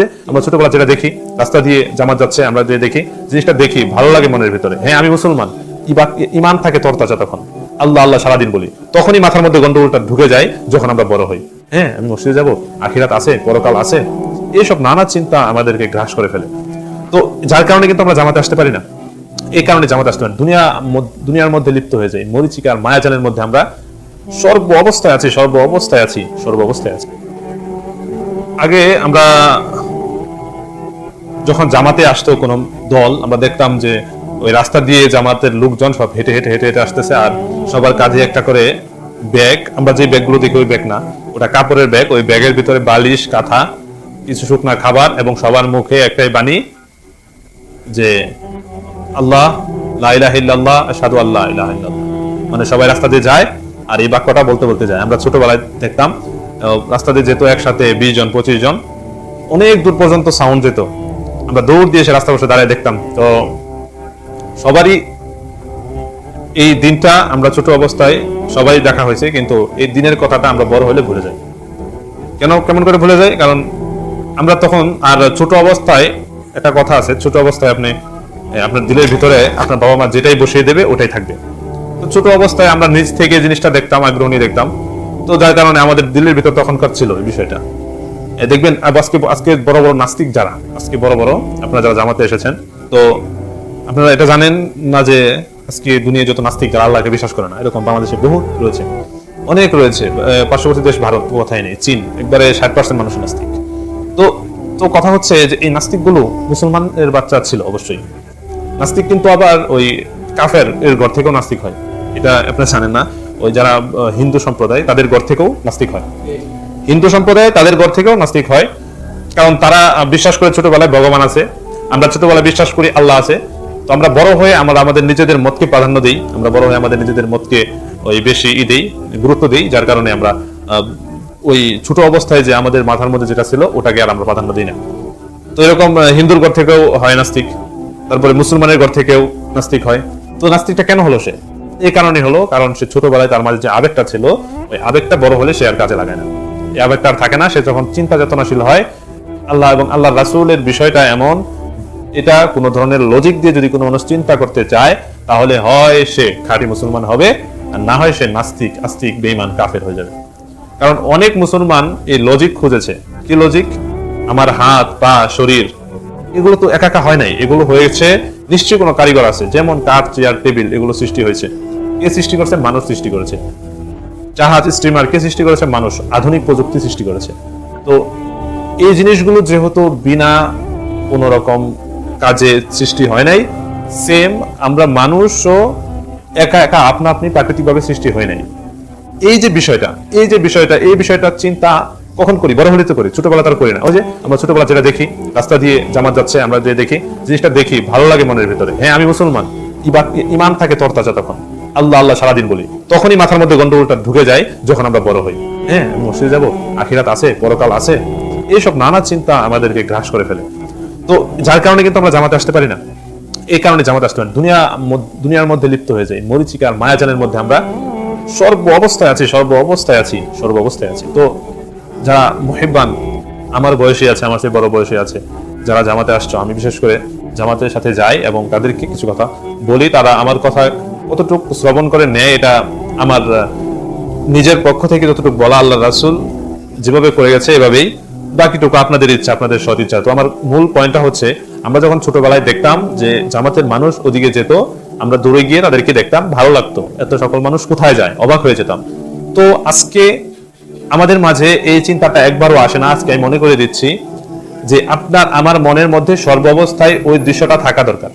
যে আমরা ছোটবেলা যেটা দেখি, রাস্তা দিয়ে জামাত যাচ্ছে, আমরা যে দেখি, জিনিসটা দেখি, ভালো লাগে মনের ভিতরে। হ্যাঁ আমি মুসলমান। ইমান থাকে তরতাজা তখন। আল্লাহ আল্লাহ সারাদিন বলি। তখনই মাথার মধ্যে গন্ডগোলটা ঢুকে যায় যখন আমরা বড় হই। হ্যাঁ আমি মসজিদে যাব, আখিরাত আছে, পরকাল আছে। এইসব নানা চিন্তা আমাদেরকে গ্রাস করে ফেলে। তো যার কারণে কিন্তু আমরা জামাতে আসতে পারি না। এই কারণে জামাতে আসতে পারি দুনিয়া দুনিয়ার মধ্যে লিপ্ত হয়ে যায়। মরিচিকার মায়াজালের মধ্যে আমরা সর্ব অবস্থায় আছি, সর্ব অবস্থায় আছি, সর্ব অবস্থায় আছি। আগে আমরা যখন জামাতে আসতো কোনো দল, আমরা দেখতাম যে ওই রাস্তা দিয়ে জামাতের লোকজন সব হেঁটে হেঁটে হেঁটে হেঁটে আসতেছে আর সবার কাঁধে একটা করে ব্যাগ, আমরা যে ব্যাগগুলো দেখি ওই ব্যাগ না, ওটা কাপড়ের ব্যাগ, ওই ব্যাগের ভিতরে বালিশ, কাঁথা, কিছু শুকনা খাবার এবং সবার মুখে একটাই বাণী যে আল্লাহ লাইলাহিল্লাহ সাধু আল্লাহ ইলাহা ইল্লাল্লাহ। মানে সবাই রাস্তা দিয়ে যায় আর এই বাক্যটা বলতে বলতে যায় আমরা ছোটবেলায় দেখতাম রাস্তা দিয়ে যেত একসাথে বিশ জন, পঁচিশ জন, অনেক দূর পর্যন্ত সাউন্ড যেত আমরা দৌড় দিয়ে এসে রাস্তা বসে দাঁড়ায় দেখতাম। তো সবারই এই দিনটা আমরা ছোট অবস্থায় সবাই দেখা হয়েছে, কিন্তু এই দিনের কথাটা আমরা বড় হলে ভুলে যাই। কেন কেমন করে ভুলে যাই? কারণ আমরা তখন আর ছোট অবস্থায় একটা কথা আছে, ছোট অবস্থায় আপনি আপনার দিলের ভিতরে আপনার বাবা মা যেটাই বসিয়ে দেবে ওটাই থাকবে। তো ছোট অবস্থায় আমরা নিজ থেকে জিনিসটা দেখতাম, আগ্রহ নিয়ে দেখতাম। তো যার কারণে আমাদের দিলের ভিতর তখনকার ছিল এই বিষয়টা। দেখবেন আজকে আজকে বড় বড় নাস্তিক যারা, আজকে বড় বড় আপনারা যারা জামাতে এসেছেন, তো আপনারা এটা জানেন না যে আজকে দুনিয়া যত নাস্তিক যারা আল্লাহকে বিশ্বাস করে না, এরকম বাংলাদেশে বহু রয়েছে। অনেক রয়েছে পার্শ্ববর্তী দেশ ভারত কথাই নেই, চীন, একবারে ষাট পার্সেন্ট মানুষ নাস্তিক। তো তো কথা হচ্ছে যে এই নাস্তিকগুলো মুসলমানের বাচ্চা ছিল অবশ্যই। নাস্তিক কিন্তু আবার ওই কাফের এর ঘর থেকেও নাস্তিক হয়। এটা আপনারা জানেন না, ওই যারা হিন্দু সম্প্রদায়, তাদের ঘর থেকেও নাস্তিক হয়। হিন্দু সম্প্রদায় তাদের ঘর থেকেও নাস্তিক হয়। কারণ তারা বিশ্বাস করে ছোটবেলায় ভগবান আছে। আমরা ছোটবেলায় বিশ্বাস করি আল্লাহ আছে। তো আমরা বড় হয়ে আমরা আমাদের নিজেদের মতকে প্রাধান্য দিই। আমরা বড় হয়ে আমাদের নিজেদের মতকে ওই বেশি ই দেই, গুরুত্ব দিই, যার কারণে আমরা ওই ছোট অবস্থায় যে আমাদের মাথার মধ্যে যেটা ছিল, ওটাকে আর আমরা প্রাধান্য দিই না। তো এরকম হিন্দুর ঘর থেকেও হয় নাস্তিক। তারপরে মুসলমানের ঘর থেকেও নাস্তিক হয়। তো নাস্তিকটা কেন হলো সে? এই কারণে হলো, কারণ সে ছোটবেলায় তার মাঝে যে আবেগটা ছিল, ওই আবেগটা বড় হলে সে আর কাজে লাগায় না। এই আবেগটা আর থাকে না, সে যখন চিন্তা চেতনাশীল হয়, আল্লাহ এবং আল্লাহ রাসূলের বিষয়টা এমন, এটা কোনো ধরনের লজিক দিয়ে যদি কোনো মানুষ চিন্তা করতে চায়, তাহলে হয় সে খাঁটি মুসলমান হবে, আর না হয় সে নাস্তিক, আস্তিক, বেঈমান, কাফের হয়ে যাবে। কারণ অনেক মুসলমান এই লজিক খুঁজেছে। কি লজিক আমার হাত, পা, শরীর, এগুলো তো একা একা হয় নাই। এগুলো হয়েছে, নিশ্চয়ই কোনো কারিগর আছে, যেমন কাঠ, চেয়ার, টেবিল, এগুলো সৃষ্টি হয়েছে। কে সৃষ্টি করেছে? মানুষ সৃষ্টি করেছে। জাহাজ স্টিমার কে সৃষ্টি করেছে মানুষ, আধুনিক প্রযুক্তি সৃষ্টি করেছে। তো এই জিনিসগুলো যেহেতু বিনা কোনো রকম কাজে সৃষ্টি হয় নাই সেম আমরা মানুষও একা একা আপনা আপনি প্রাকৃতিকভাবে সৃষ্টি হয় নাই। এই যে বিষয়টা, এই যে বিষয়টা, এই বিষয়টা চিন্তা কখন করি? বড় হলে তো করি, ছোটবেলা তার করি না। ওই যে আমরা ছোটবেলা যেটা দেখি, রাস্তা দিয়ে জামাত যাচ্ছে, আমরা যে দেখি, জিনিসটা দেখি, ভালো লাগে মনের ভিতরে। হ্যাঁ আমি মুসলমান। ইমান থাকে তরতাজা তখন। আল্লাহ আল্লাহ সারাদিন বলি। তখনই মাথার মধ্যে গন্ডগোলটা ঢুকে যায় যখন আমরা বড় হই। হ্যাঁ মসজিদে যাব, আখিরাত আছে, পরকাল আছে। এইসব নানা চিন্তা আমাদেরকে গ্রাস করে ফেলে। তো যার কারণে কিন্তু আমরা জামাতে আসতে পারি না। এই কারণে জামাত আসতে পারি দুনিয়া দুনিয়ার মধ্যে লিপ্ত হয়ে যায় মরিচিকার মায়াজালের মধ্যে আমরা সর্ব অবস্থায় আছি, সর্ব অবস্থায় আছি, সর্ব অবস্থায় আছি। তো যারা মুহিব্বান, আমার বয়সে আছে, আমার চেয়ে বড় বয়সে আছে, যারা জামাতে আসছো, আমি বিশেষ করে জামাতের সাথে যাই এবং তাদেরকে কিছু কথা বলি, তারা আমার কথা কতটুকু শ্রবণ করে নেয়, এটা আমার নিজের পক্ষ থেকে যতটুকু বলা আল্লাহ রাসুল, যেভাবে করে গেছে এভাবেই। বাকিটুকু আপনাদের ইচ্ছা, আপনাদের সৎ ইচ্ছা। তো আমার মূল পয়েন্টটা হচ্ছে, আমরা যখন ছোটবেলায় দেখতাম যে জামাতের মানুষ ওদিকে যেত, আমরা দূরে গিয়ে তাদেরকে দেখতাম, ভালো লাগতো। এত সকল মানুষ কোথায় যায়? অবাক হয়ে যেতাম। তো আজকে আমাদের মাঝে এই চিন্তাটা একবারও আসে না। আজকে আমি মনে করে দিচ্ছি যে আপনার, আমার মনের মধ্যে সর্বাবস্থায় ওই দৃশ্যটা থাকা দরকার।